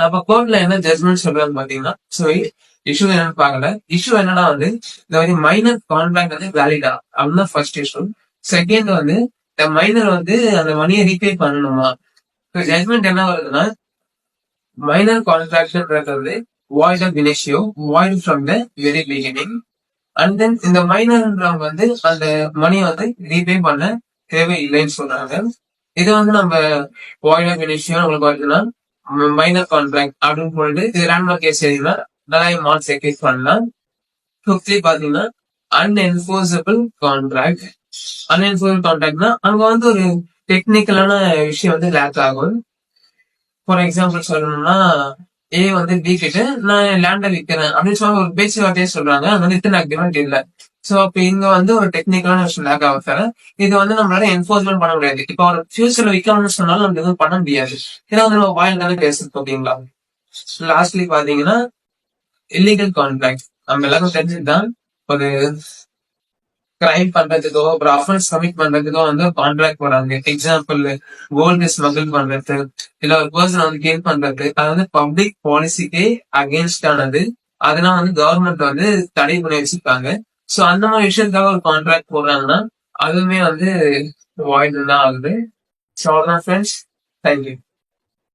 அப்ப கோர்ட்ல என்ன ஜட்மெண்ட் சொல்றாங்க பாத்தீங்கன்னா சோ இஷ்யூ என்னன்னு பாக்கல இஷ்யூ என்னன்னா வந்து இந்த மாதிரி மைனர் கான்ட்ராக்ட் வந்து வேலிடா அப்படின்னு ஃபர்ஸ்ட் இஷ்யூ செகண்ட் வந்து இந்த மைனர் வந்து அந்த மணியை ரீபே பண்ணணுமா? ஜட்மெண்ட் என்ன வருதுன்னா மைனர் கான்ட்ராக்ட்ன்றது வந்து void ab initio void from the very beginning and then இந்த மைனர்ன்றவங்க வந்து அந்த மணியை வந்து ரீபே பண்ண தேவை இல்லைன்னு சொல்றாங்க. இது வந்து நம்ம வாய்ட் ஆஃப் இனிஷியோ உங்களுக்கு வருதுன்னா மைனர் கான்ட்ராக்ட் அப்படின்னு சொல்லிட்டு இது ரேண்டம் கேஸ் எழுதினா நிறைய மார்க்ஸ் எக்ஸ்பெக்ட் பண்ணலாம். ஃபிஃப்த்லி பாத்தீங்கன்னா அன்என்ஃபோர்ஸபிள் கான்ட்ராக்ட் அன்என்ஃபோர்ஸபிள் கான்ட்ராக்ட்னா அங்க வந்து ஒரு டெக்னிக்கலான விஷயம் வந்து லேக் ஆகும். ஃபார் எக்ஸாம்பிள் சொல்லணும்னா ஏ வந்து பி கிட்ட நான் லேண்டை விற்கிறேன் அப்படின்னு சொல்லி ஒரு பேச்சு வார்த்தையே சொல்றாங்க. அது வந்து இத்தனை அக்ரிமெண்ட் இல்லை. சோ இப்ப இங்க வந்து ஒரு டெக்னிக்கலான விஷயம் லேக் ஆகும் சார் இது வந்து நம்மளால என்போர்ஸ்மெண்ட் பண்ண முடியாது. இப்போ ஒரு ஃபியூச்சர்ல விற்கணும்னு சொன்னாலும் நம்ம எதுவும் பண்ண முடியாது. ஏன்னா வந்து நம்ம வாயில் தானே பேசுறது ஓகேங்களா? லாஸ்ட்லி பாத்தீங்கன்னா இல்லீகல் கான்ட்ராக்ட் நம்ம எல்லாரும் தெரிஞ்சுதான் ஒரு கிரைம் பண்றதுக்கோ ஒரு அஃபென்ஸ் கமிட் பண்றதுக்கோ வந்து கான்ட்ராக்ட் போறாங்க எக்ஸாம்பிள் கோல்டு ஸ்மகிள் பண்றது இல்ல ஒரு பர்சன் வந்து கேம் பண்றது அது வந்து பப்ளிக் பாலிசிக்கே அகேன்ஸ்டானது அதெல்லாம் வந்து கவர்மெண்ட் வந்து தடை பண்ணி வச்சிருக்காங்க சோ அந்த மாதிரி விஷயத்துக்காக ஒரு கான்ட்ராக்ட் போடுறாங்கன்னா அதுவுமே வந்து வாய்டு தான் ஆகுது. ஸோ அவ்வளோதான் ஃப்ரெண்ட்ஸ் தேங்க்யூ